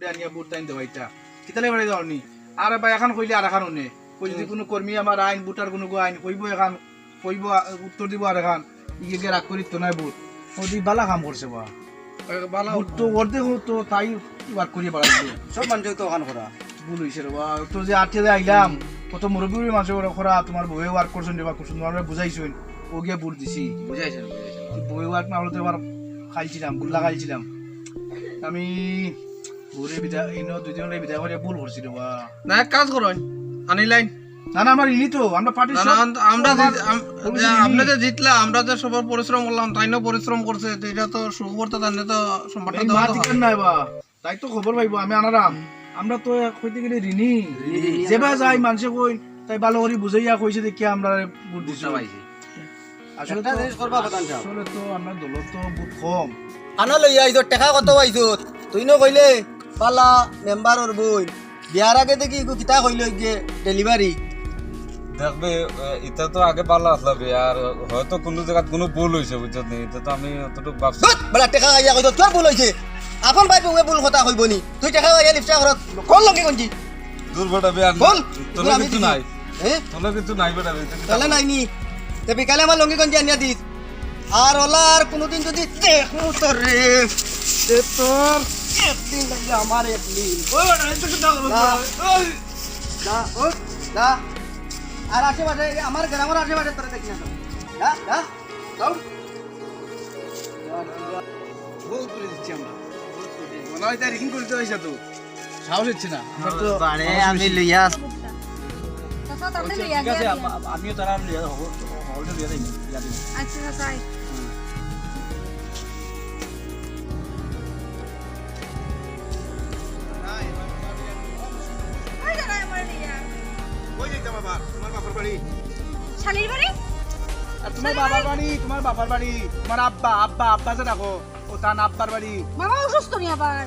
বুটে আনিয়া বুট টাইম কিতালে বাড়ি আর ভাই এখন কইলে আর এখন নে কই যদি কোনো কর্মী আমার আইন বুটার কোনো আইন কইব এখন কইব উত্তর দিব আর এখন। ইয়ে রাগ করি তো নাই বুট। ওদি বালা কাম করছে বা। বালা বুট তো তাই ওয়ার্ক করিয়ে বাড়াইছে সব মানুষ তো ওখান করা। ভুল হয়েছে রে বা। তো যে আটকে আইলাম কত মুরব্বী মানুষ খরা তোমার বউয়ে ওয়ার্ক করছেন রে বা বুঝাইছেন। ও গিয়ে বুট দিছি। বুঝাইছেন বুঝাইছেন। ওয়ার্ক না হলে তো এবার খাইছিলাম গুল্লা খাইছিলাম। আমি ঘুরে বিদায় ইনো দুই দিন করে ভুল করছি রে না কাজ করুন আনিলাইন না না আমরা ইনি তো আমরা পার্টি না না আমরা যে- আম- যে আপনি যে জিতলা আমরা যে সবার পরিশ্রম করলাম তাইনও পরিশ্রম করছে এটা তো সুখবর তাইনে তো সম্পর্কটা দেওয়া তো। বা? তাই তো খবর পাইবো আমি আনারাম আমরা তো কইতে গেলে ঋণী। যেবা যাই মানুষে কই তাই ভালো করে বুঝাইয়া কইছে দেখি আমরা ভোট দিছি। আসলে তো করবা প্রধান আসলে তো আমরা দলত তো বহুত কম। আনা লই আইছো টেকা কত পাইছো তুই ন কইলে পালা মেম্বার ওর বই। বিয়ার আগে দেখি ইকু কিতা কইল গিয়ে ডেলিভারি দেখবে এটা তো আগে ভালো আসলাবে আর হয়তো কোনো জায়গাত কোনো ভুল হয়েছে বুঝছ নি? এটা তো আমি অতটুকু ভাবছি বলা টেকা খাইয়া কইতো তোর ভুল হইছে আপন ভাই বুয়ে ভুল কথা কইব নি তুই টেকা খাইয়া লিপসা ঘরত কোন লগে কোনজি দূর বেটা বে আর বল তোলে কিছু নাই। হ্যাঁ তোলে কিছু নাই বেটা বে, তাহলে নাই নি? তে বিকালে আমার লঙ্গি গঞ্জি আনিয়া দিস। আর ওলা আর কোনোদিন যদি দেখমু তোর রে তে তোর একদিন লাগবে আমার একদিন দা আর আশেপাশে আমার তাই তো লইয়া লইয়া আমিও তারা লিয়া হব কই তোমার বাবার বাড়ি। শালির বাড়ি? আর তোমার বাবার বাড়ি? তোমার বাবার বাড়ি তোমার আব্বা আব্বা আব্বা যে রাখো ও তার আব্বার বাড়ি। বাবা অসুস্থ নি আবার?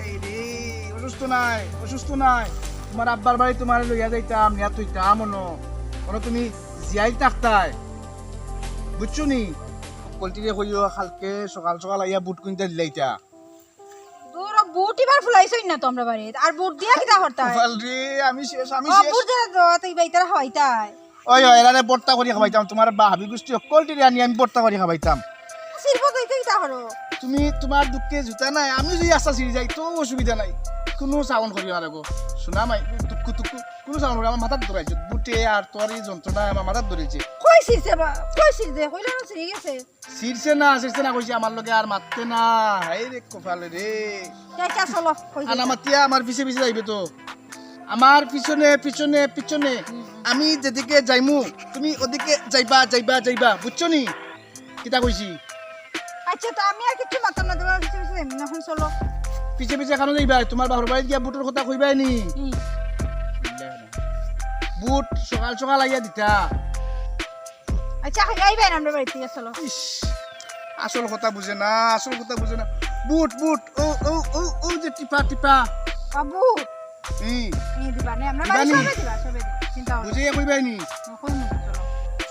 এই রে অসুস্থ নাই অসুস্থ নাই। তোমার আব্বার বাড়ি তোমার লইয়া যাইতাম নিয়া তুইতাম তুমি জিয়াই থাকতাই। বুঝছ নি? কলটিরে কইও কালকে সকাল সকাল আইয়া বুট কিনতে দিলাইতা। বুট এবার ফুলাইছই না তোমরা বাড়ি আর বুট দিয়া কিটা কপাল রে আমি শেষ আমি শেষ। বুট দিয়া তো তুই বাইতারা হইতাই ওই ওই এরারে বর্তা করি খাবাইতাম তোমার বা হাবি গোষ্ঠী কলটিরে আনি আমি বর্তা করি খাবাইতাম। তুই তুই কিটা করো? তুমি তোমার দুঃখে জুতা নাই আমি যদি আশা সিরি যাই তো অসুবিধা নাই। কোনো সাউন্ড করি না গো। শোনা মাই দুঃখ দুঃখ। কোনো সাউন্ড আমার মাথার ধরাইছে বুটে আর তোর এই যন্ত্রণা আমার মাথার ধরেছে কই শিরছে বা কই শিরছে কইলা না শিরে গেছে। ছিড়ছে না ছিড়ছে না কইছে আমার লগে আর মারতে না। হাই রে কপালে রে যাই চা চলো কই আর আমার তিয়া আমার পিছে পিছে যাইবে তো। আমার পিছনে পিছনে পিছনে। আমি যেদিকে যাইমু তুমি ওদিকে যাইবা যাইবা যাইবা। বুঝছ নি? কিতা কইছি আচ্ছা তো আমি আর কিছু মাতাম না তোমার কিছু কিছু এমনি এখন চলো। পিছে পিছে কেন যাইবা তোমার বাবার বাড়ি গিয়া বুটের কথা কইবাই নি। বুট সকাল সকাল আইয়া দিতা। আচ্ছা আইবেন আমরা বাড়ি থেকে চলো। ইস, আসল কথা বুঝে না আসল কথা বুঝে না। বুট বুট ও ও ও ও যে টিপা টিপা। বাবু হুম। দিবা নে আমরা বাড়ি সবে দিবা সবে দিবা চিন্তা বুঝে কইবাই নি কই না।